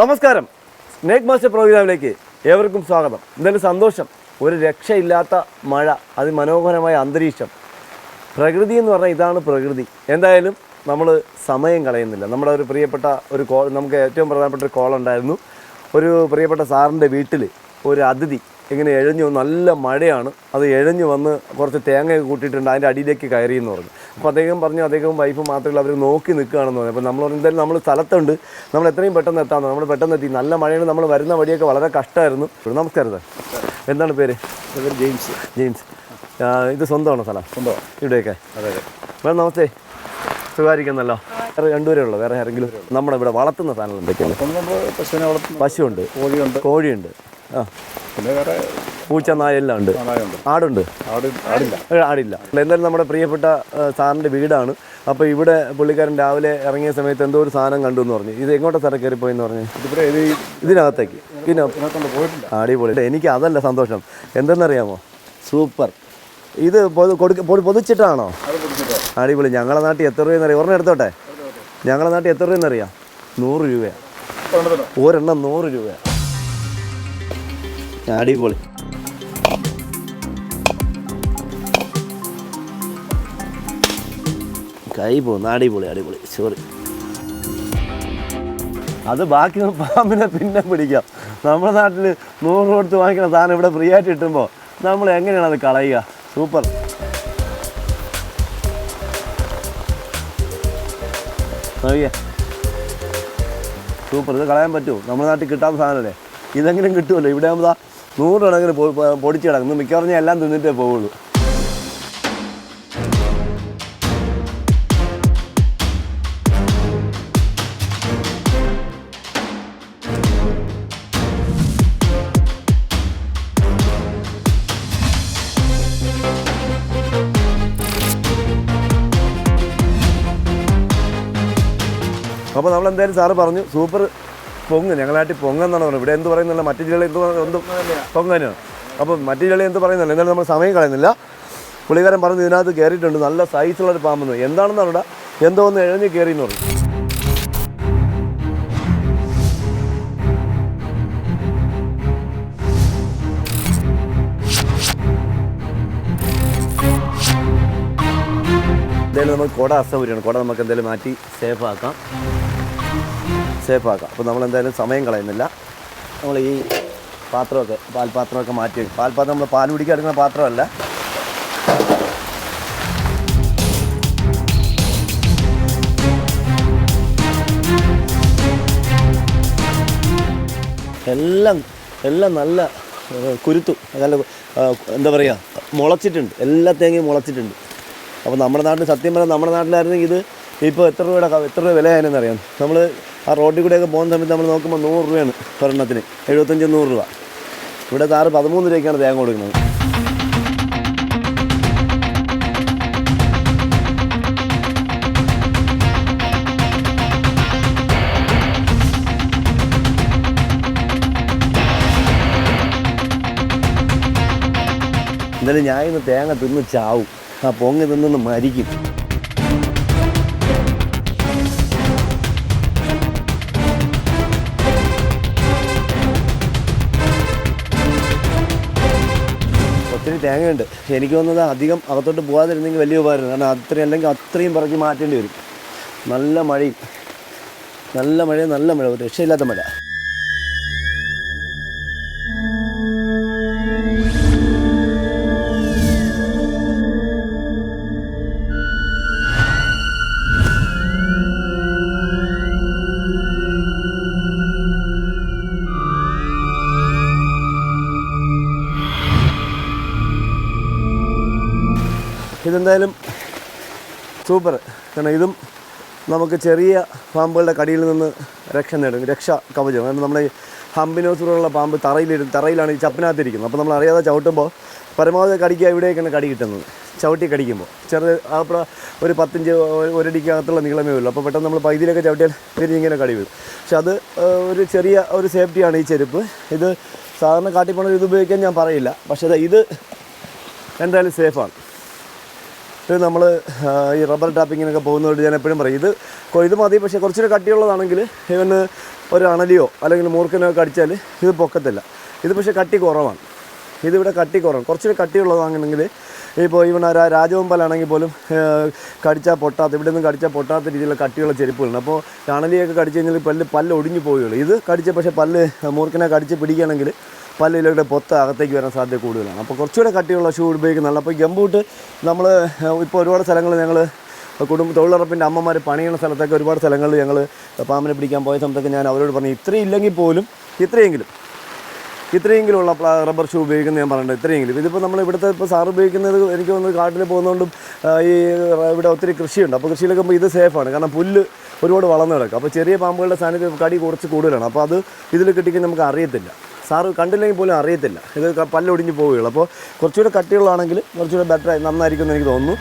നമസ്കാരം. Snake master പ്രോഗ്രാമിലേക്ക് ഏവർക്കും സ്വാഗതം. എന്തായാലും സന്തോഷം ഒരു രക്ഷയില്ലാത്ത മഴ അതിമനോഹരമായ അന്തരീക്ഷം. പ്രകൃതി എന്ന് പറഞ്ഞാൽ ഇതാണ് പ്രകൃതി. എന്തായാലും നമ്മൾ സമയം കളയുന്നില്ല. നമ്മുടെ ഒരു പ്രിയപ്പെട്ട ഒരു കോൾ നമുക്ക് ഏറ്റവും പ്രധാനപ്പെട്ട ഒരു കോൾ ഉണ്ടായിരുന്നു. ഒരു പ്രിയപ്പെട്ട സാറിന്റെ വീട്ടിൽ ഒരു അതിഥി ഇങ്ങനെ എഴഞ്ഞു നല്ല മഴയാണ്. അത് എഴഞ്ഞു വന്ന് കുറച്ച് തേങ്ങയൊക്കെ കൂട്ടിയിട്ടുണ്ട്. അതിന്റെ അടിയിലേക്ക് കയറി എന്ന് പറഞ്ഞു. അപ്പോൾ അദ്ദേഹം പറഞ്ഞു അദ്ദേഹം വൈഫ് മാത്രമല്ല അവർ നോക്കി നിൽക്കുകയാണെന്ന് പറഞ്ഞു. അപ്പോൾ നമ്മൾ എന്തായാലും നമ്മൾ സ്ഥലത്തുണ്ട്. നമ്മൾ എത്രയും പെട്ടെന്ന് എത്താമെന്ന് നമ്മൾ പെട്ടെന്ന് എത്തി. നല്ല മഴയാണ്. നമ്മൾ വരുന്ന വഴിയൊക്കെ വളരെ കഷ്ടമായിരുന്നു. നമസ്കാരം സാർ. എന്താണ് പേര്? ജെയിംസ്. ജെയിംസ്. ഇത് സ്വന്തമാണോ സ്ഥലം? ഉണ്ടോ ഇവിടെയൊക്കെ. അതെ അതെ. വേണം നമസ്തേ. സുഖമായിരിക്കുന്നല്ലോ? വേറെ രണ്ടുപേരേ ഉള്ളൂ വേറെ ആരെങ്കിലും? നമ്മുടെ ഇവിടെ വളർത്തുന്ന സാധനങ്ങൾ എന്തൊക്കെയാണ്? പശുവിനെ വളർത്തുന്നു പശുവുണ്ട്. കോഴിയുണ്ട്. കോഴിയുണ്ട്. ആ. പിന്നെ വേറെ പൂച്ച നായെല്ലാം ഉണ്ട്. ആടുണ്ട്? ആട് ആടില്ല. ആടില്ല. എന്തായാലും നമ്മുടെ പ്രിയപ്പെട്ട സാറിന്റെ വീടാണ്. അപ്പോൾ ഇവിടെ പുള്ളിക്കാരൻ രാവിലെ ഇറങ്ങിയ സമയത്ത് എന്തോ ഒരു സാധനം കണ്ടു എന്ന് പറഞ്ഞു. ഇത് എങ്ങോട്ടാ സാറേ കയറിപ്പോയെന്ന് പറഞ്ഞു? ഇതിവിടെ ഇത് ഇതിനകത്തേക്ക്. പിന്നെ ഇതിനകത്തോണ്ട് പോയിട്ടില്ല. അടിപൊളി. എനിക്ക് അതല്ല സന്തോഷം. എന്തെന്നറിയാമോ? സൂപ്പർ. ഇത് പൊതു കൊടുക്ക പൊതിച്ചിട്ടാണോ? അത് പിടിച്ചിട്ടോ അടിപൊളി. ഞങ്ങളെ നാട്ടിൽ എത്ര രൂപയെന്നറിയാം ഒരെണ്ണം എടുത്തോട്ടെ? ഞങ്ങളെ നാട്ടിൽ എത്ര രൂപയെന്നറിയാം നൂറ് രൂപയാണ് ഒരെണ്ണം നൂറ് രൂപയാണ് അടിപൊളി. കൈ പോകുന്നു. അടിപൊളി അടിപൊളി. സോറി അത് ബാക്കി പാമ്പിനെ പിന്നെ പിടിക്കാം. നമ്മുടെ നാട്ടിൽ നൂറ് കൊടുത്ത് വാങ്ങിക്കുന്ന സാധനം ഇവിടെ ഫ്രീ ആയിട്ട് കിട്ടുമ്പോൾ നമ്മൾ എങ്ങനെയാണ് അത് കളയുക? സൂപ്പർ സൂപ്പർ ഇത് കളയാൻ പറ്റുമോ? നമ്മുടെ നാട്ടിൽ കിട്ടാത്ത സാധനമല്ലേ? ഇതെങ്കിലും കിട്ടുമല്ലോ. ഇവിടെ ആകുമ്പോൾ ദാ നൂറ് കണക്കിന് പൊ- പൊ- പൊടിച്ച് കിടക്കുന്നു. മിക്കവാറും എല്ലാം തിന്നിട്ടേ പോവുള്ളൂ. അപ്പോൾ നമ്മൾ എന്തായാലും സാറ് പറഞ്ഞു സൂപ്പർ പൊങ്ങ് ഞങ്ങളായിട്ട് പൊങ്ങെന്നാണ് പറയുന്നത് ഇവിടെ എന്ത് പറയുന്നില്ല മറ്റു ജില്ലകളിൽ എന്ത് എന്ത് പൊങ്ങ് തന്നെയാണ് അപ്പോൾ മറ്റു ജില്ലകളിൽ എന്ത് പറയുന്നില്ല എന്തായാലും നമ്മൾ സമയം കളയുന്നില്ല. പുള്ളിക്കാരൻ പറഞ്ഞു ഇതിനകത്ത് കയറിയിട്ടുണ്ട് നല്ല സൈസുള്ളൊരു പാമ്പെന്ന്. എന്താണെന്ന് അവിടെ എന്തോ ഒന്ന് എഴഞ്ഞ് കയറി എന്ന് പറഞ്ഞു. എന്തായാലും നമ്മൾ കുട അസൗകര്യമാണ്. കുട നമുക്ക് എന്തായാലും മാറ്റി സേഫ് ആക്കാം. സേഫ് ആക്കാം അപ്പോൾ നമ്മൾ എന്തായാലും സമയം കളയുന്നില്ല. നമ്മൾ ഈ പാത്രമൊക്കെ പാൽപാത്രമൊക്കെ മാറ്റി വയ്ക്കും പാൽപാത്രം നമ്മൾ പാൽ പിടിക്കാൻ എടുക്കുന്ന പാത്രമല്ല. എല്ലാം എല്ലാം നല്ല കുരുത്തു. നല്ല എന്താ പറയുക മുളച്ചിട്ടുണ്ട്. എല്ലാ തേങ്ങയും മുളച്ചിട്ടുണ്ട്. അപ്പോൾ നമ്മുടെ നാട്ടിൽ സത്യം പറഞ്ഞാൽ നമ്മുടെ നാട്ടിലായിരുന്നെങ്കിൽ ഇത് ഇപ്പോൾ എത്ര രൂപയുടെ എത്ര രൂപ വില ആയെന്ന് അറിയാം. നമ്മൾ ആ റോഡിൽ കൂടെയൊക്കെ പോകുന്ന സമയത്ത് നമ്മൾ നോക്കുമ്പോൾ നൂറ് രൂപയാണ് ഒരെണ്ണത്തിന്. എഴുപത്തഞ്ച് നൂറ് രൂപ. ഇവിടെ താറ് പതിമൂന്ന് രൂപയ്ക്കാണ് തേങ്ങ കൊടുക്കുന്നത്. എന്തായാലും ഞാൻ ഇന്ന് തേങ്ങ തിന്ന് ചാവും. ആ പൊങ്ങി തിന്നു മരിക്കും. തേങ്ങയുണ്ട്. എനിക്ക് തോന്നുന്നത് അധികം അകത്തോട്ട് പോകാതിരുന്നെങ്കിൽ വലിയ ഉപകാരം കാരണം അത്രയും അല്ലെങ്കിൽ അത്രയും പറക്കി മാറ്റേണ്ടി വരും. നല്ല മഴയും. നല്ല മഴയും നല്ല മഴ ഒരു രക്ഷയില്ലാത്ത മഴ. ഇതെന്തായാലും സൂപ്പർ. കാരണം ഇതും നമുക്ക് ചെറിയ പാമ്പുകളുടെ കടിയിൽ നിന്ന് രക്ഷ നേടും. രക്ഷ കവചം. കാരണം നമ്മൾ ഈ ഹമ്പിനോസുള്ള പാമ്പ് തറയിലിരുന്ന് തറയിലാണ് ഈ ചപ്പിനകത്തിരിക്കുന്നത്. അപ്പോൾ നമ്മൾ അറിയാതെ ചവിട്ടുമ്പോൾ പരമാവധി കടിക്കുക ഇവിടേക്കാണ് കടി കിട്ടുന്നത്. ചവിട്ടി കടിക്കുമ്പോൾ. ചെറുത് അപ്പുറം ഒരു പത്തിഞ്ച് ഒരു- ഒരടിക്കകത്തുള്ള നീളമേ ഉള്ളൂ. അപ്പോൾ പെട്ടെന്ന് നമ്മൾ പൈതിലൊക്കെ ചവിട്ടിയാൽ തിരിഞ്ഞിങ്ങനെ കടി വീഴും. പക്ഷെ അത് ഒരു ചെറിയ ഒരു സേഫ്റ്റിയാണ് ഈ ചെരുപ്പ്. ഇത് സാധാരണ കാട്ടിപ്പോണ ഇത് ഉപയോഗിക്കാൻ ഞാൻ പറയില്ല. പക്ഷേ ഇത് എന്തായാലും സേഫാണ്. നമ്മൾ ഈ റബ്ബർ ടാപ്പിങ്ങിനൊക്കെ പോകുന്നതുകൊണ്ട് ഞാൻ എപ്പോഴും പറയും ഇത് ഇത് മതി പക്ഷേ കുറച്ചൊരു കട്ടിയുള്ളതാണെങ്കിൽ ഇവന് ഒരു അണലിയോ അല്ലെങ്കിൽ മൂർക്കനോ ഒക്കെ അടിച്ചാൽ ഇത് പൊക്കത്തില്ല. ഇത് പക്ഷേ കട്ടി കുറവാണ്. ഇതിവിടെ കട്ടി കുറവാണ്. കുറച്ചൊരു കട്ടിയുള്ളതാണെങ്കിൽ ഇപ്പോൾ ഇവൻ ആ രാജവമ്പലാണെങ്കിൽ പോലും കടിച്ചാൽ പൊട്ടാത്ത ഇവിടെ നിന്നും കടിച്ചാൽ പൊട്ടാത്ത രീതിയിലുള്ള കട്ടിയുള്ള ചെരുപ്പുകളുണ്ട്. അപ്പോൾ അണലിയൊക്കെ കടിച്ചു കഴിഞ്ഞാൽ പല്ല് പല്ല് ഒടിഞ്ഞു പോവുകയുള്ളൂ. ഇത് കടിച്ച പക്ഷേ പല്ല് മൂർക്കനെ കടിച്ച് പിടിക്കുകയാണെങ്കിൽ പല്ലിലൂടെ പൊത്ത് അകത്തേക്ക് വരാൻ സാധ്യത കൂടുതലാണ്. അപ്പോൾ കുറച്ചുകൂടെ കട്ടിയുള്ള ഷൂ ഉപയോഗിക്കുന്നുണ്ട്. അപ്പോൾ ഗംബൂട്ട് നമ്മൾ ഇപ്പോൾ ഒരുപാട് സ്ഥലങ്ങൾ ഞങ്ങൾ കുടുംബ തൊഴിലുറപ്പിന്റെ അമ്മമാർ പണിയുന്ന സ്ഥലത്തൊക്കെ ഒരുപാട് സ്ഥലങ്ങളിൽ ഞങ്ങൾ പാമ്പിനെ പിടിക്കാൻ പോയ സമയത്തൊക്കെ ഞാൻ അവരോട് പറഞ്ഞു ഇത്രയും ഇല്ലെങ്കിൽ പോലും ഇത്രയെങ്കിലും ഇത്രയെങ്കിലുള്ള ഉള്ള റബ്ബർ ഷൂ ഉപയോഗിക്കുന്നത് ഞാൻ പറഞ്ഞിട്ടുണ്ട് ഇത്രയെങ്കിലും. ഇതിപ്പോൾ നമ്മൾ ഇവിടുത്തെ ഇപ്പോൾ സാർ ഉപയോഗിക്കുന്നത് എനിക്ക് തോന്നുന്നു കാട്ടിൽ പോകുന്നതുകൊണ്ടും ഈ ഇവിടെ ഒത്തിരി കൃഷിയുണ്ട്. അപ്പോൾ കൃഷിയിലൊക്കെ ഇത് സേഫാണ് കാരണം പുല്ല് ഒരുപാട് വളർന്നു കിടക്കും. അപ്പോൾ ചെറിയ പാമ്പുകളുടെ സാന്നിധ്യം കടി കുറച്ച് കൂടുതലാണ്. അപ്പോൾ അത് ഇതിൽ കിട്ടിക്കാൻ നമുക്ക് അറിയത്തില്ല. സാറ് കണ്ടില്ലെങ്കിൽ പോലും അറിയത്തില്ല. ഇത് പല്ലൊടിഞ്ഞ് പോവുകയുള്ളൂ. അപ്പോൾ കുറച്ചുകൂടെ കട്ടിയുള്ളതാണെങ്കിൽ കുറച്ചുകൂടെ ബെറ്റർ നന്നായിരിക്കും എന്ന് എനിക്ക് തോന്നുന്നു.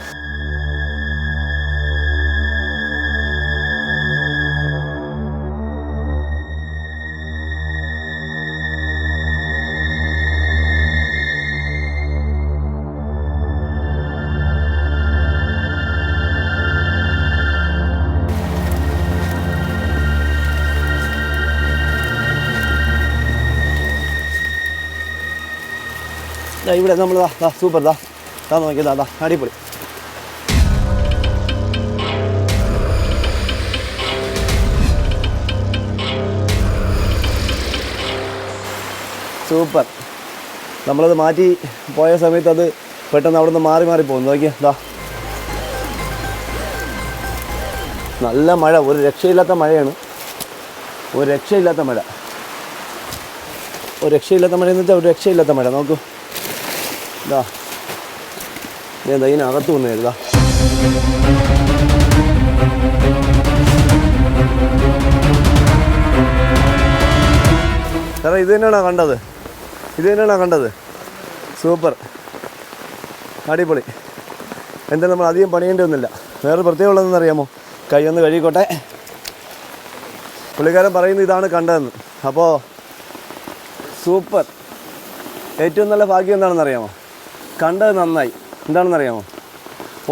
ഇവിടെ നമ്മൾ ദാ സൂപ്പർ ദാ. ദാ നോക്കി ദാ ദാ അടിപൊളി. സൂപ്പർ. നമ്മളത് മാറ്റി പോയ സമയത്ത് അത് പെട്ടെന്ന് അവിടെ നിന്ന് മാറി മാറി പോകുന്നു. നോക്കിയാ ദാ. നല്ല മഴ ഒരു രക്ഷയില്ലാത്ത മഴയാണ്. ഒരു രക്ഷയില്ലാത്ത മഴ. ഒരു രക്ഷയില്ലാത്ത മഴ എന്ന് വെച്ചാൽ ഒരു രക്ഷയില്ലാത്ത മഴ. നോക്കൂ. ഇതാ ഇതാ ഇതിനകത്ത് ഇതാ സാറേ ഇത് തന്നെയാണോ കണ്ടത്? ഇത് തന്നെയാണോ കണ്ടത്? സൂപ്പർ. അടിപൊളി. എന്താ നമ്മൾ അധികം പണിയേണ്ടി ഒന്നുമില്ല വേറെ പ്രത്യേകമുള്ളതെന്ന് അറിയാമോ? കൈ ഒന്ന് കഴുകിക്കോട്ടെ. പുള്ളിക്കാരൻ പറയുന്നത് ഇതാണ് കണ്ടതെന്ന്. അപ്പോൾ സൂപ്പർ. ഏറ്റവും നല്ല ഭാഗ്യം എന്താണെന്ന് അറിയാമോ? കണ്ടത് നന്നായി. എന്താണെന്നറിയാമോ?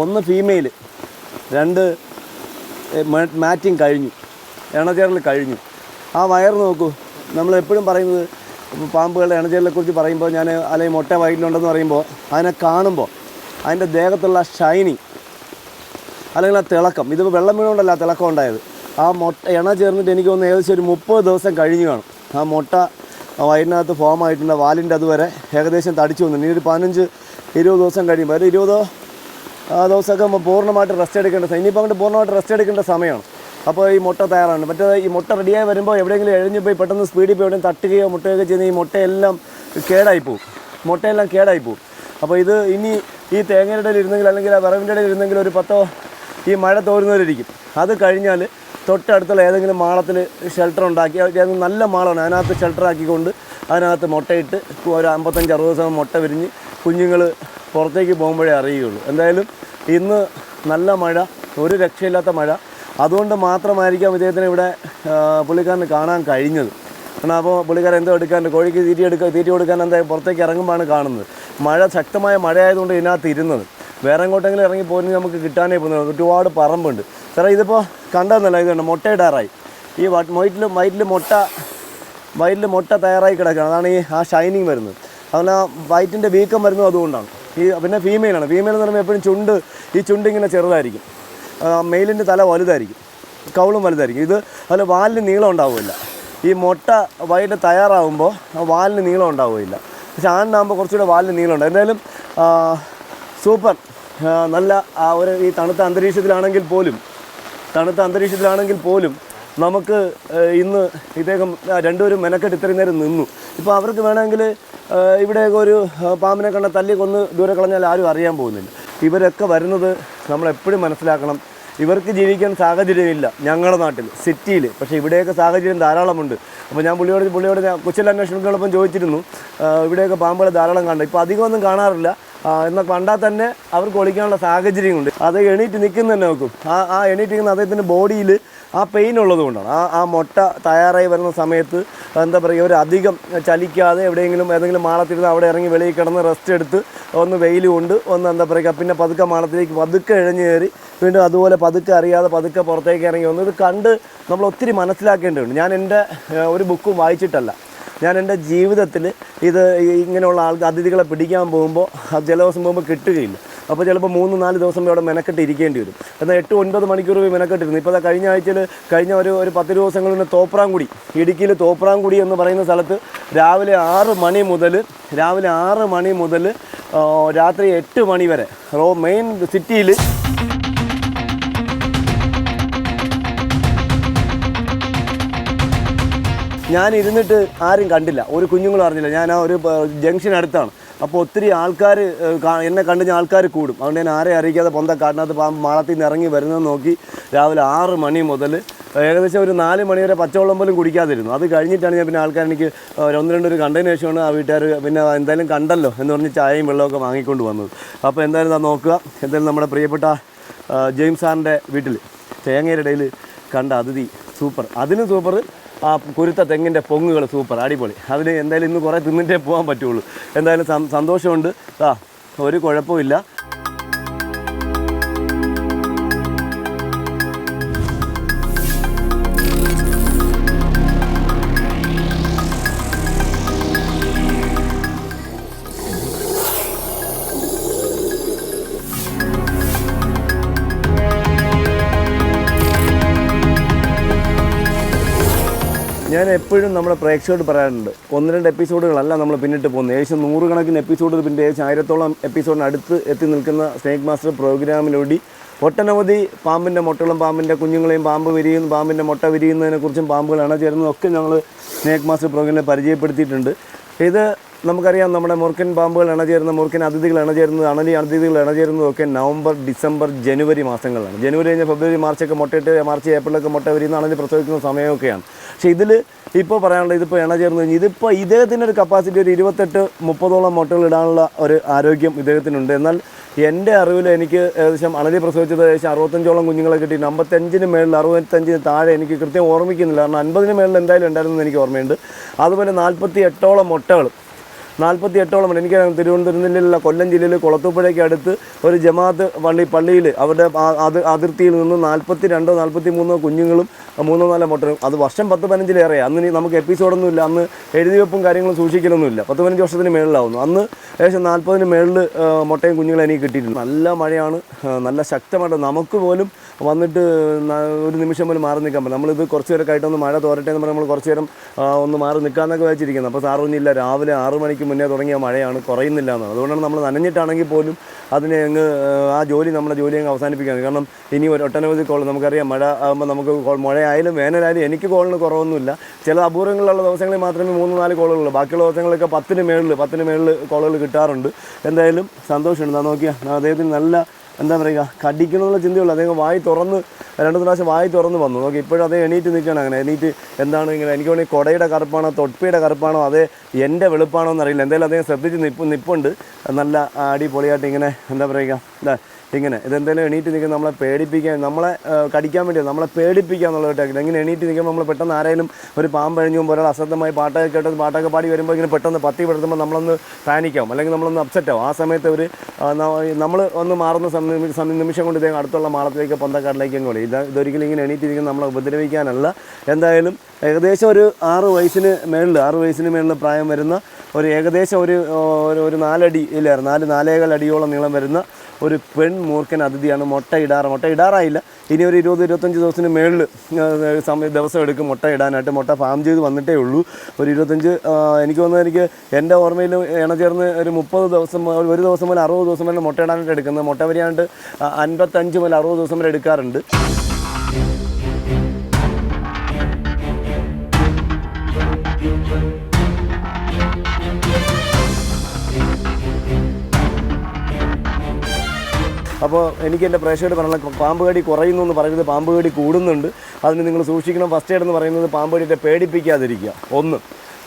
ഒന്ന് ഫീമെയിൽ രണ്ട് മാറ്റിങ് കഴിഞ്ഞു. എണചേരൽ കഴിഞ്ഞു. ആ വയർ നോക്കൂ. നമ്മൾ എപ്പോഴും പറയുന്നത് പാമ്പുകളുടെ എണ്ണച്ചേരലെ കുറിച്ച് പറയുമ്പോൾ ഞാൻ അല്ലെങ്കിൽ മുട്ട വയറ്റിലുണ്ടെന്ന് പറയുമ്പോൾ അതിനെ കാണുമ്പോൾ അതിന്റെ ദേഹത്തുള്ള ഷൈനിങ് അല്ലെങ്കിൽ ആ തിളക്കം ഇതിപ്പോൾ വെള്ളം വീണുകൊണ്ടല്ല തിളക്കം ഉണ്ടായത്. ആ മുട്ട എണ ചേർന്നിട്ട് എനിക്ക് തോന്നുന്നു ഏകദേശം ഒരു മുപ്പത് ദിവസം കഴിഞ്ഞു കാണും. ആ മുട്ട വയറിനകത്ത് ഫോം ആയിട്ടുണ്ട്. വാലിന്റെ അതുവരെ ഏകദേശം തടിച്ചു വന്നു. ഇനി ഒരു പതിനഞ്ച് ഇരുപത് ദിവസം കഴിയുമ്പോൾ അതിൽ ഇരുപത് ആ ദിവസമൊക്കെ പൂർണമായിട്ട് റെസ്റ്റ് എടുക്കേണ്ട ഇനിയിപ്പോൾ അങ്ങോട്ട് പൂർണമായിട്ട് റെസ്റ്റ് എടുക്കേണ്ട സമയമാണ്. അപ്പോൾ ഈ മുട്ട തയ്യാറാണ്. മറ്റേ ഈ മുട്ട റെഡിയായി വരുമ്പോൾ എവിടെയെങ്കിലും എഴിഞ്ഞു പോയി പെട്ടെന്ന് സ്പീഡിൽ പോയി എവിടെയും തട്ടുകയോ മുട്ടുകയോ ചെയ്യുന്ന ഈ മുട്ടയെല്ലാം കേടായി പോകും മുട്ടയെല്ലാം കേടായി പോകും അപ്പോൾ ഇത് ഇനി ഈ തേങ്ങയുടെ ഇരുന്നെങ്കിൽ അല്ലെങ്കിൽ ആ വിറവിന്റെ ഇടയിൽ ഇരുന്നെങ്കിൽ ഒരു പത്തോ ഈ മഴ തോരുന്നവരിരിക്കും. അത് കഴിഞ്ഞാൽ തൊട്ടടുത്തുള്ള ഏതെങ്കിലും മാളത്തിൽ ഷെൽട്ടർ ഉണ്ടാക്കി നല്ല മാളമാണ് അതിനകത്ത് ഷെൽട്ടർ ആക്കിക്കൊണ്ട് അതിനകത്ത് മുട്ടയിട്ട് ഒരു അമ്പത്തഞ്ച് അറുപത് ദിവസം മുട്ട വിരിഞ്ഞ് കുഞ്ഞുങ്ങൾ പുറത്തേക്ക് പോകുമ്പോഴേ അറിയുകയുള്ളൂ. എന്തായാലും ഇന്ന് നല്ല മഴ ഒരു രക്ഷയില്ലാത്ത മഴ. അതുകൊണ്ട് മാത്രമായിരിക്കാം ഇദ്ദേഹത്തിന് ഇവിടെ പുള്ളിക്കാരന് കാണാൻ കഴിഞ്ഞത്. കാരണം അപ്പോൾ പുള്ളിക്കാരൻ എന്തോ എടുക്കാൻ കോഴിക്ക് തീറ്റി എടുക്കുക തീറ്റി കൊടുക്കാൻ എന്താ പുറത്തേക്ക് ഇറങ്ങുമ്പോഴാണ് കാണുന്നത്. മഴ ശക്തമായ മഴയായതുകൊണ്ട് ഇതിനകത്ത് ഇരുന്നത്. വേറെ എങ്ങോട്ടെങ്കിലും ഇറങ്ങി പോയി നമുക്ക് കിട്ടാനേ പോകുന്നത് ഒരുപാട് പറമ്പുണ്ട്. സാറേ ഇതിപ്പോൾ കണ്ടതെന്നല്ല ഇത് കണ്ടോ? മുട്ടയിടാറായി ഈ വയറ്റിൽ വയറ്റിൽ മുട്ട വയറ്റിൽ മുട്ട തയ്യാറായി കിടക്കുകയാണ്. അതാണ് ഈ ആ ഷൈനിങ് വരുന്നത്. അതുകൊണ്ട് ആ വയറ്റിന്റെ വീക്കം വരുന്നത് അതുകൊണ്ടാണ്. ഈ പിന്നെ ഫീമെയിലാണ് ഫീമെയിൽ എന്ന് പറയുമ്പോൾ എപ്പോഴും ചുണ്ട് ഈ ചുണ്ട് ഇങ്ങനെ ചെറുതായിരിക്കും. മെയിലിന്റെ തല വലുതായിരിക്കും. കൗളും വലുതായിരിക്കും. ഇത് അതിൽ വാലിന് നീളം ഉണ്ടാവില്ല ഈ മുട്ട വൈകിട്ട് തയ്യാറാവുമ്പോൾ ആ വാലിന് നീളം ഉണ്ടാവില്ല പക്ഷെ ആണിനാകുമ്പോൾ കുറച്ചുകൂടെ വാലിന് നീളം ഉണ്ട്. എന്തായാലും സൂപ്പർ. നല്ല ഒരു ഈ തണുത്ത അന്തരീക്ഷത്തിലാണെങ്കിൽ പോലും തണുത്ത അന്തരീക്ഷത്തിലാണെങ്കിൽ പോലും നമുക്ക് ഇന്ന് ഇദ്ദേഹം രണ്ടുപേരും മെനക്കെട്ട് ഇത്രയും നേരം നിന്നു. ഇപ്പോൾ അവർക്ക് വേണമെങ്കിൽ ഇവിടെ ഒരു പാമ്പിനെ കണ്ട തല്ലി കൊന്ന് ദൂരെ കളഞ്ഞാൽ ആരും അറിയാൻ പോകുന്നില്ല. ഇവരൊക്കെ വരുന്നത് നമ്മളെപ്പോഴും മനസ്സിലാക്കണം. ഇവർക്ക് ജീവിക്കാൻ സാഹചര്യമില്ല ഞങ്ങളുടെ നാട്ടിൽ സിറ്റിയിൽ. പക്ഷേ ഇവിടെയൊക്കെ സാഹചര്യം ധാരാളമുണ്ട്. അപ്പോൾ ഞാൻ പുള്ളിയോട് പുള്ളിയോട് ഞാൻ കൊച്ചിൽ അന്വേഷണത്തിനോടൊപ്പം ചോദിച്ചിരുന്നു. ഇവിടെയൊക്കെ പാമ്പുകൾ ധാരാളം കണ്ടു. ഇപ്പോൾ അധികമൊന്നും കാണാറില്ല. എന്നാൽ കണ്ടാൽ തന്നെ അവർക്ക് ഒളിക്കാനുള്ള സാഹചര്യമുണ്ട് അത് എണീറ്റ് നിൽക്കുന്ന തന്നെ നോക്കും. ആ ആ എണീറ്റ് നിൽക്കുന്ന അദ്ദേഹത്തിന്റെ ബോഡിയിൽ ആ പെയിൻ ഉള്ളത് കൊണ്ടാണ്. ആ ആ മുട്ട തയ്യാറായി വരുന്ന സമയത്ത് എന്താ പറയുക ഒരു അധികം ചലിക്കാതെ എവിടെയെങ്കിലും ഏതെങ്കിലും മാളത്തിരുന്ന് അവിടെ ഇറങ്ങി വെളിയിൽ കിടന്ന് റെസ്റ്റ് എടുത്ത് ഒന്ന് വെയിൽ കൊണ്ട് ഒന്ന് എന്താ പറയുക പിന്നെ പതുക്കെ മാളത്തിലേക്ക് പതുക്കെ ഇഴഞ്ഞു കയറി വീണ്ടും അതുപോലെ പതുക്കെ അറിയാതെ പതുക്കെ പുറത്തേക്ക് ഇറങ്ങി വന്നു. ഇത് കണ്ട് നമ്മൾ ഒത്തിരി മനസ്സിലാക്കേണ്ടതുണ്ട്. ഞാൻ എന്റെ ഒരു ബുക്കും വായിച്ചിട്ടല്ല. ഞാൻ എന്റെ ജീവിതത്തിൽ ഇത് ഇങ്ങനെയുള്ള ആൾക്ക് അതിഥികളെ പിടിക്കാൻ പോകുമ്പോൾ ചില ദിവസം പോകുമ്പോൾ കിട്ടുകയില്ല. അപ്പോൾ ചിലപ്പോൾ മൂന്ന് നാല് ദിവസം ഇവിടെ മെനക്കെട്ട് ഇരിക്കേണ്ടി വരും. എന്നാൽ എട്ട് ഒൻപത് മണിക്കൂർ പോയി മെനക്കെട്ടിരുന്നു. ഇപ്പോൾ കഴിഞ്ഞ ആഴ്ചയിൽ കഴിഞ്ഞ ഒരു ഒരു പത്ത് ദിവസങ്ങളിൽ നിന്ന് തോപ്രാംകുടി ഇടുക്കിയിൽ തോപ്രാംകുടി എന്ന് പറയുന്ന സ്ഥലത്ത് രാവിലെ ആറ് മണി മുതൽ രാവിലെ ആറ് മണി മുതൽ രാത്രി എട്ട് മണി വരെ മെയിൻ സിറ്റിയിൽ ഞാൻ ഇരുന്നിട്ട് ആരും കണ്ടില്ല. ഒരു കുഞ്ഞുങ്ങളും അറിഞ്ഞില്ല. ഞാൻ ആ ഒരു ജംഗ്ഷൻ അടുത്താണ്. അപ്പോൾ ഒത്തിരി ആൾക്കാർ എന്നെ കണ്ടു ഞാൻ ആൾക്കാർ കൂടും. അതുകൊണ്ട് ഞാൻ ആരെയും അറിയിക്കാതെ പൊന്ത കാട്ടിനകത്ത് പാമ്പ് മാളത്തിൽ നിന്ന് ഇറങ്ങി വരുന്നത് നോക്കി രാവിലെ ആറ് മണി മുതൽ ഏകദേശം ഒരു നാല് മണി വരെ പച്ചവെള്ളം പോലും കുടിക്കാതിരുന്നു. അത് കഴിഞ്ഞിട്ടാണ് ഞാൻ പിന്നെ ആൾക്കാർ എനിക്ക് ഒന്ന് രണ്ടൊരു കണ്ടതിന് ശേഷമാണ് ആ വീട്ടുകാർ പിന്നെ എന്തായാലും കണ്ടല്ലോ എന്ന് പറഞ്ഞ് ചായയും വെള്ളമൊക്കെ വാങ്ങിക്കൊണ്ട് വന്നത്. അപ്പോൾ എന്തായാലും ഇതാ നോക്കുക. എന്തായാലും നമ്മുടെ പ്രിയപ്പെട്ട ജെയിംസ് സാറിന്റെ വീട്ടിൽ തേങ്ങയുടെ ഇടയിൽ കണ്ട അതിഥി സൂപ്പർ. അതിനും സൂപ്പർ ആ കുരുത്ത തെങ്ങിന്റെ പൊങ്ങുകൾ സൂപ്പർ അടിപൊളി. അതിന് എന്തായാലും ഇന്ന് കുറേ തിന്നിട്ടേ പോകാൻ പറ്റുള്ളൂ. എന്തായാലും സന്തോഷമുണ്ട്. ആ ഒരു കുഴപ്പമില്ല ഞാൻ എപ്പോഴും നമ്മുടെ പ്രേക്ഷകരോട് പറയാറുണ്ട് ഒന്ന് രണ്ട് എപ്പിസോഡുകളല്ല നമ്മൾ പിന്നിട്ട് പോകുന്നത്. ഏകദേശം നൂറുകണക്കിന് എപ്പിസോഡ് പിന്നെ ഏകദേശം ആയിരത്തോളം എപ്പിസോഡിന് അടുത്ത് എത്തി നിൽക്കുന്ന സ്നേക് മാസ്റ്റർ പ്രോഗ്രാമിലൂടെ ഒട്ടനവധി പാമ്പിന്റെ മുട്ടകളും പാമ്പിന്റെ കുഞ്ഞുങ്ങളെയും പാമ്പ് വിരിയുന്നു പാമ്പിന്റെ മുട്ട വിരിയുന്നതിനെക്കുറിച്ചും പാമ്പുകൾ അണചേരുന്നതൊക്കെ ഞങ്ങൾ സ്നേക് മാസ്റ്റർ പ്രോഗ്രാമിൽ പരിചയപ്പെടുത്തിയിട്ടുണ്ട്. ഇത് നമുക്കറിയാം നമ്മുടെ മുറുക്കൻ പാമ്പുകൾ ഇണചേരുന്ന മുറുക്കൻ അതിഥികൾ ഇണചേരുന്നത് അണലി അതിഥികൾ ഇണചേരുന്നതൊക്കെ നവംബർ ഡിസംബർ ജനുവരി മാസങ്ങളിലാണ്. ജനുവരി കഴിഞ്ഞാൽ ഫെബ്രുവരി മാർച്ചൊക്കെ മുട്ടയിട്ട് മാർച്ച് ഏപ്രിലൊക്കെ മുട്ട വരുന്ന അണലി പ്രസവിക്കുന്ന സമയമൊക്കെയാണ്. പക്ഷേ ഇതിൽ ഇപ്പോൾ പറയാനുള്ളത് ഇതിപ്പോൾ ഇണചേർന്ന് കഴിഞ്ഞാൽ ഇതിപ്പോൾ ഇദ്ദേഹത്തിന്റെ ഒരു കപ്പാസിറ്റി ഒരു ഇരുപത്തെട്ട് മുപ്പതോളം മുട്ടകൾ ഇടാനുള്ള ഒരു ആരോഗ്യം ഇദ്ദേഹത്തിനുണ്ട്. എന്നാൽ എന്റെ അറിവിൽ എനിക്ക് ഏകദേശം അണലി പ്രസവിച്ചത് ഏകദേശം അറുപത്തഞ്ചോളം കുഞ്ഞുങ്ങളെ കിട്ടി. അമ്പത്തഞ്ചിന് മേളിൽ അറുപത്തഞ്ചിന് താഴെ എനിക്ക് കൃത്യം ഓർമ്മിക്കുന്നില്ല. കാരണം അൻപതിന് മേളിൽ എന്തായാലും ഉണ്ടായിരുന്നു എന്ന് എനിക്ക് ഓർമ്മയുണ്ട്. അതുപോലെ നാൽപ്പത്തി എട്ടോളം മുട്ടകൾ നാൽപ്പത്തി എട്ടോളം എനിക്ക് തിരുവനന്തപുരം ജില്ലയിലുള്ള കൊല്ലം ജില്ലയിൽ കുളത്തൂപ്പുഴയ്ക്ക് അടുത്ത് ഒരു ജമാഅത്ത് പള്ളി പള്ളിയിൽ അവരുടെ അതിർത്തിയിൽ നിന്ന് നാൽപ്പത്തി രണ്ടോ നാൽപ്പത്തി മൂന്നോ കുഞ്ഞുങ്ങളും മൂന്നോ നാലോ മുട്ടയും അത് വർഷം പത്ത് പതിനഞ്ചിലേറെ. അന്ന് നമുക്ക് എപ്പിസോഡൊന്നുമില്ല. അന്ന് എഴുതിവെപ്പും കാര്യങ്ങളും സൂക്ഷിക്കലൊന്നുമില്ല. പത്ത് പതിനഞ്ച് വർഷത്തിന് മേളിലാവുന്നു. അന്ന് ഏകദേശം നാൽപ്പതിന് മേളിൽ മുട്ടയും കുഞ്ഞുങ്ങളെ എനിക്ക് കിട്ടിയിട്ടുണ്ട്. നല്ല മഴയാണ്. നല്ല ശക്തമായിട്ട് നമുക്ക് പോലും വന്നിട്ട് ഒരു നിമിഷം പോലും മാറി നിൽക്കാൻ പറ്റും നമ്മളിത് കുറച്ച് നേരം ആയിട്ടൊന്ന് മഴ തോരട്ടെ എന്ന് പറഞ്ഞാൽ നമ്മൾ കുറച്ച് നേരം ഒന്ന് മാറി നിൽക്കാമെന്നൊക്കെ വെച്ചിരിക്കുന്നത് അപ്പോൾ സാറൊന്നുമില്ല രാവിലെ ആറ് മണിക്ക് മുന്നേ തുടങ്ങിയ മഴയാണ് കുറയുന്നില്ല എന്നാണ്. അതുകൊണ്ടാണ് നമ്മൾ നനഞ്ഞിട്ടാണെങ്കിൽ പോലും അതിനെ അങ്ങ് ആ, ജോലി നമ്മുടെ ജോലി അങ്ങ് അവസാനിപ്പിക്കുകയാണ് കാരണം ഇനി ഒരു ഒട്ടനവധി കോൾ നമുക്കറിയാം മഴ ആകുമ്പോൾ നമുക്ക് മഴയായാലും വേനലായാലും എനിക്ക് കോളിന് കുറവൊന്നുമില്ല. ചില അപൂർവങ്ങളുള്ള ദിവസങ്ങളിൽ മാത്രമേ മൂന്ന് നാല് കോളുകളുള്ളൂ. ബാക്കിയുള്ള ദിവസങ്ങളൊക്കെ പത്തിന് മേളിൽ പത്തിന് മേളിൽ കോളുകൾ കിട്ടാറുണ്ട്. എന്തായാലും സന്തോഷമുണ്ട്. നോക്കിയാൽ അദ്ദേഹത്തിന് നല്ല എന്താ പറയുക കടിക്കണമെന്നുള്ള ചിന്തയുള്ളൂ. അദ്ദേഹം വായി തുറന്ന് രണ്ട് പ്രാവശ്യം വായി തുറന്ന് വന്നു. നോക്കി ഇപ്പോഴും അതേ എണീറ്റ് നിൽക്കുകയാണ് അങ്ങനെ. എണീറ്റ് എന്താണ് ഇങ്ങനെ എനിക്ക് വേണമെങ്കിൽ കൊടയുടെ കറുപ്പാണോ തൊട്ടിയുടെ കറുപ്പാണോ അതേ എന്റെ വെളുപ്പാണോ എന്നറിയില്ല. എന്തായാലും അദ്ദേഹം ശ്രദ്ധിച്ച് നിപ്പ് നിപ്പുണ്ട്. നല്ല അടിപൊളിയായിട്ട് ഇങ്ങനെ എന്താ പറയുക എന്താ ഇങ്ങനെ. ഇതെന്തായാലും എണീറ്റ് നിൽക്കുന്ന നമ്മളെ പേടിപ്പിക്കാൻ നമ്മളെ കടിക്കാൻ വേണ്ടി നമ്മളെ പേടിപ്പിക്കുക എന്നുള്ള ടെക്നിക്ക്. ഇങ്ങനെ എണീറ്റ് നിൽക്കുമ്പോൾ നമ്മൾ പെട്ടെന്ന് ആരെങ്കിലും ഒരു പാമ്പ് കഴിഞ്ഞു പോകുമ്പോൾ ഒരാൾ അശ്രദ്ധമായി പാട്ടൊക്കെ കേട്ടത് പാട്ടൊക്കെ പാടി വരുമ്പോൾ ഇങ്ങനെ പെട്ടെന്ന് പത്തി പെടുത്തുമ്പോൾ നമ്മളൊന്ന് പാനിക്കാവും അല്ലെങ്കിൽ നമ്മളൊന്ന് അപ്സെറ്റ് ആവും. ആ സമയത്ത് ഒരു നമ്മൾ ഒന്ന് മാറുന്ന നിമിഷം കൊണ്ട് ഇദ്ദേഹം അടുത്തുള്ള മാളത്തിലേക്ക് പൊന്തക്കാട്ടിലേക്ക് അങ്ങ് വിളി ഇത് ഇതൊരിക്കലും ഇങ്ങനെ എണീറ്റ് എണീറ്റിരിക്കുന്ന നമ്മളെ ഉപദ്രവിക്കാനല്ല. എന്തായാലും ഏകദേശം ഒരു ആറ് വയസ്സിന് മേളിൽ ആറ് വയസ്സിന് മേളിൽ പ്രായം വരുന്ന ഒരു ഏകദേശം ഒരു- ഒരു നാലടി ഇല്ലായിരുന്നു നാല് നാലേകാൽ അടിയോളം നീളം വരുന്ന ഒരു പെൺ മൂർഖൻ അതിഥിയാണ്. മുട്ട ഇടാറ്. മുട്ട ഇടാറായില്ല. ഇനി ഒരു ഇരുപത് ഇരുപത്തഞ്ച് ദിവസത്തിന് മേളിൽ സമയ ദിവസം എടുക്കും മുട്ട ഇടാനായിട്ട്. മുട്ട ഫാം ചെയ്ത് വന്നിട്ടേ ഉള്ളൂ. ഒരു ഇരുപത്തഞ്ച് എനിക്ക് തോന്നുന്നത് എനിക്ക് എന്റെ ഓർമ്മയിൽ ഇണചേർന്ന് ഒരു മുപ്പത് ദിവസം ഒരു ദിവസം മുതൽ അറുപത് ദിവസം വരെ മുട്ട ഇടാനായിട്ട് എടുക്കുന്നത്. മുട്ട വരെയാണ്ട് അൻപത്തഞ്ച് മുതൽ അറുപത് ദിവസം വരെ എടുക്കാറുണ്ട്. അപ്പോൾ എനിക്ക് എന്റെ പ്രേക്ഷകർ പറഞ്ഞാൽ പാമ്പ് കടി കുറയുന്നു എന്ന് പറയുന്നത് പാമ്പ് കടി കൂടുന്നുണ്ട്. അതിന് നിങ്ങൾ സൂക്ഷിക്കണം. ഫസ്റ്റ് എയ്ഡ് എന്ന് പറയുന്നത് പാമ്പ് കടിയിട്ട് പേടിപ്പിക്കാതിരിക്കുക. ഒന്ന്.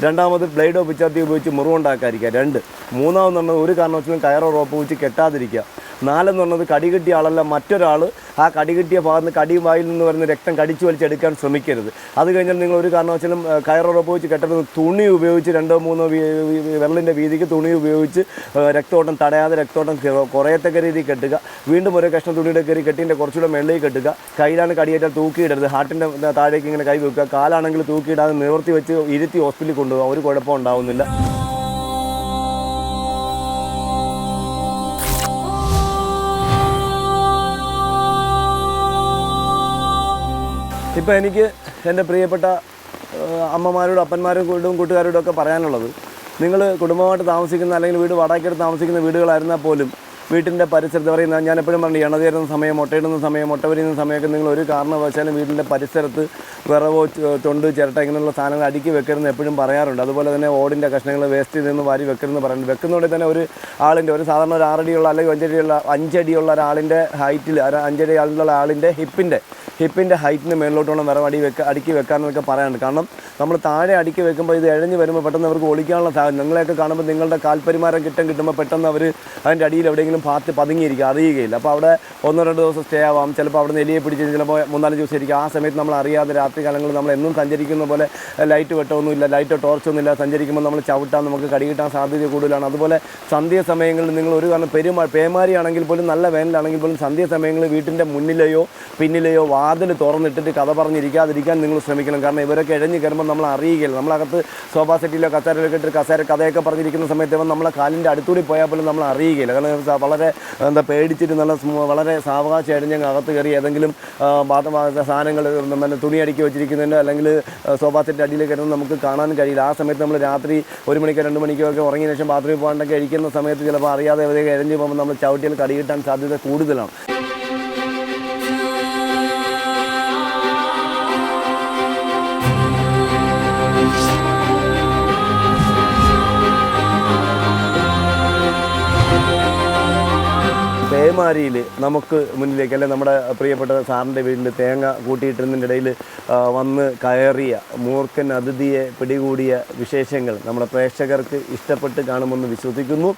രണ്ടാമത് ബ്ലേഡോ പിച്ചാത്തി ഉപയോഗിച്ച് മുറിവുണ്ടാക്കാതിരിക്കുക. രണ്ട്. മൂന്നാമത് പറഞ്ഞത് ഒരു കാരണവശാലും കയറോ റോപ്പ് വെച്ച് കെട്ടാതിരിക്കുക. നാലെന്ന് പറഞ്ഞത് കടി കിട്ടിയ ആളല്ല മറ്റൊരാൾ ആ കടി കിട്ടിയ ഭാഗത്ത് കടി വായിൽ നിന്ന് വരുന്ന രക്തം കടിച്ചു വലിച്ചെടുക്കാൻ ശ്രമിക്കരുത്. അത് കഴിഞ്ഞാൽ നിങ്ങൾ ഒരു കാരണവശാലും ഏഹ്, കയറോ റോപ്പ് വെച്ച് കെട്ടരുത്. തുണി ഉപയോഗിച്ച് രണ്ടോ മൂന്നോ വീ- വീ- വിരലിന്റെ വീതിക്ക് തുണി ഉപയോഗിച്ച് രക്തോട്ടം തടയാതെ രക്തോട്ടം കുറയത്തക്ക രീതിയിൽ കെട്ടുക. വീണ്ടും ഒരു കഷ്ണം തുണിയുടെ കയറി കെട്ടിന്റെ കുറച്ചുകൂടെ മേളിലേക്ക് കെട്ടുക. കയ്യിലാണ് കടിയേറ്റാൽ തൂക്കിയിടരുത്. ഹാർട്ടിന്റെ താഴേക്ക് ഇങ്ങനെ കൈ വെക്കുക. കാലാണെങ്കിൽ തൂക്കിയിടാതെ നിവർത്തി വെച്ച് ഇരുത്തി ഹോസ്പിറ്റലിൽ കൊണ്ടുപോകുക ഒരു കുഴപ്പം ഉണ്ടാവുന്നില്ല. ഇപ്പം എനിക്ക് എന്റെ പ്രിയപ്പെട്ട അമ്മമാരോടും അപ്പന്മാരോടും കൂട്ടുകാരോടും ഒക്കെ പറയാനുള്ളത് നിങ്ങൾ കുടുംബമായിട്ട് താമസിക്കുന്ന അല്ലെങ്കിൽ വീട് വാടകയ്ക്കെടുത്ത് താമസിക്കുന്ന വീടുകളായിരുന്നാൽ പോലും വീട്ടിന്റെ പരിസരത്ത് പറയുന്ന ഞാൻ എപ്പോഴും പറഞ്ഞു ഇണതേരുന്ന സമയം മുട്ടയിടുന്ന സമയം മുട്ട വരുന്ന സമയമൊക്കെ നിങ്ങൾ ഒരു കാരണവശാലും വീടിന്റെ പരിസരത്ത് വിറവോ തൊണ്ട് ചിരട്ട ഇങ്ങനെയുള്ള സാധനങ്ങൾ അടുക്കി വെക്കരുതെന്ന് എപ്പോഴും പറയാറുണ്ട്. അതുപോലെ തന്നെ ഓടിന്റെ കഷ്ണങ്ങൾ വേസ്റ്റ് നിന്ന് വാരി വെക്കരുതെന്ന് പറയുന്നത് വെക്കുന്നതോടെ തന്നെ ഒരു ആളിന്റെ ഒരു സാധാരണ ഒരു ആറടിയുള്ള അല്ലെങ്കിൽ അഞ്ചടിയുള്ള അഞ്ചടിയുള്ള ഒരാളിന്റെ ഹൈറ്റിൽ അഞ്ചടി ആളിലുള്ള ആളിന്റെ ഹിപ്പിന്റെ ഹിപ്പിന്റെ ഹൈറ്റിന് മേളിലോട്ട് വേണം വിറവ് അടി വെക്ക അടുക്കി വെക്കാമെന്നൊക്കെ പറയാനുണ്ട്. കാരണം നമ്മൾ താഴെ അടുക്കി വെക്കുമ്പോൾ ഇത് എഴഞ്ഞ് വരുമ്പോൾ പെട്ടെന്ന് അവർക്ക് ഒളിക്കാനുള്ള സാധനം നിങ്ങളെയൊക്കെ കാണുമ്പോൾ നിങ്ങളുടെ കാൽപരിമാരം കിട്ടും കിട്ടുമ്പോൾ പെട്ടെന്ന് അവർ അതിന്റെ അടിയിൽ എവിടെയെങ്കിലും പാത്ത് പതുങ്ങിയിരിക്കും. അറിയുകയില്ല. അപ്പോൾ അവിടെ ഒന്നോ രണ്ടോ ദിവസം സ്റ്റേ ആവാം. ചിലപ്പോൾ അവിടെ നിന്ന് എലിയെ പിടിച്ച് ചിലപ്പോൾ മൂന്നാൽ ദിവസം ഇരിക്കും. ആ സമയത്ത് നമ്മൾ അറിയാതെ രാത്രി കാലങ്ങളിൽ നമ്മൾ എന്നും സഞ്ചരിക്കുന്ന പോലെ ലൈറ്റ് വെട്ടമൊന്നുമില്ല ലൈറ്റോ ടോർച്ചൊന്നുമില്ല സഞ്ചരിക്കുമ്പോൾ നമ്മൾ ചവിട്ടാൻ നമുക്ക് കടി കിട്ടാൻ സാധ്യത കൂടുതലാണ്. അതുപോലെ സന്ധ്യ സമയങ്ങളിൽ നിങ്ങൾ ഒരു കാരണം പെരുമാ പേമാരിയാണെങ്കിൽ പോലും നല്ല വേനലാണെങ്കിൽ പോലും സന്ധ്യ സമയങ്ങളിൽ വീട്ടിന്റെ മുന്നിലെയോ പിന്നിലെയോ വാതിൽ തുറന്നിട്ടിട്ട് കഥ പറഞ്ഞിരിക്കാതിരിക്കാൻ നിങ്ങൾ ശ്രമിക്കണം. കാരണം ഇവരൊക്കെ ഇഴഞ്ഞു കയറുമ്പോൾ നമ്മൾ അറിയുകയില്ല നമ്മളകത്ത് സോഫാ സെറ്റിലോ കസേരയിലൊക്കെ ഇട്ട് കസേര കഥയൊക്കെ പറഞ്ഞിരിക്കുന്ന സമയത്ത് ഇവൻ നമ്മളെ കാലിന്റെ അടുത്തൂടി പോയാൽ പോലും നമ്മൾ അറിയുകയില്ല കാരണം വളരെ എന്താ പേടിച്ചിട്ട് നല്ല വളരെ സാവകാശമായിട്ട് ഞങ്ങൾ അകത്ത് കയറി ഏതെങ്കിലും സാധനങ്ങൾ പിന്നെ തുണി അടുക്കി വെച്ചിരിക്കുന്നതിന്റെ അല്ലെങ്കിൽ സോഫാ സെറ്റ് അടിയിൽ കയറുന്നത് നമുക്ക് കാണാൻ കഴിയില്ല. ആ സമയത്ത് നമ്മൾ രാത്രി ഒരു മണിക്കോ രണ്ട് മണിക്കോ ഒക്കെ ഉറങ്ങിയ ശേഷം ബാത്റൂമിൽ പോകാണ്ടൊക്കെ ഇരിക്കുന്ന സമയത്ത് ചിലപ്പോൾ അറിയാതെ ഇഴഞ്ഞു പോകുമ്പോൾ നമ്മൾ ചവിട്ടിയിൽ കടി കിട്ടാൻ സാധ്യത കൂടുതലാണ്. പേമാരിയിൽ നമുക്ക് മുന്നിലേക്ക് അല്ലെ നമ്മുടെ പ്രിയപ്പെട്ട സാറിന്റെ വീട്ടിൽ തേങ്ങ കൂട്ടിയിട്ടിരുന്നതിന്റെ ഇടയിൽ വന്ന് കയറിയ മൂർഖൻ അതിഥിയെ പിടികൂടിയ വിശേഷങ്ങൾ നമ്മുടെ പ്രേക്ഷകർക്ക് ഇഷ്ടപ്പെട്ട് കാണുമെന്ന് വിശ്വസിക്കുന്നു.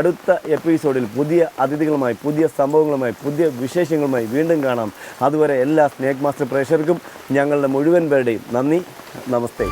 അടുത്ത എപ്പിസോഡിൽ പുതിയ അതിഥികളുമായി പുതിയ സംഭവങ്ങളുമായി പുതിയ വിശേഷങ്ങളുമായി വീണ്ടും കാണാം. അതുവരെ എല്ലാ സ്നേക് മാസ്റ്റർ പ്രേക്ഷകർക്കും ഞങ്ങളുടെ മുഴുവൻ പേരുടെയും നന്ദി നമസ്തേ.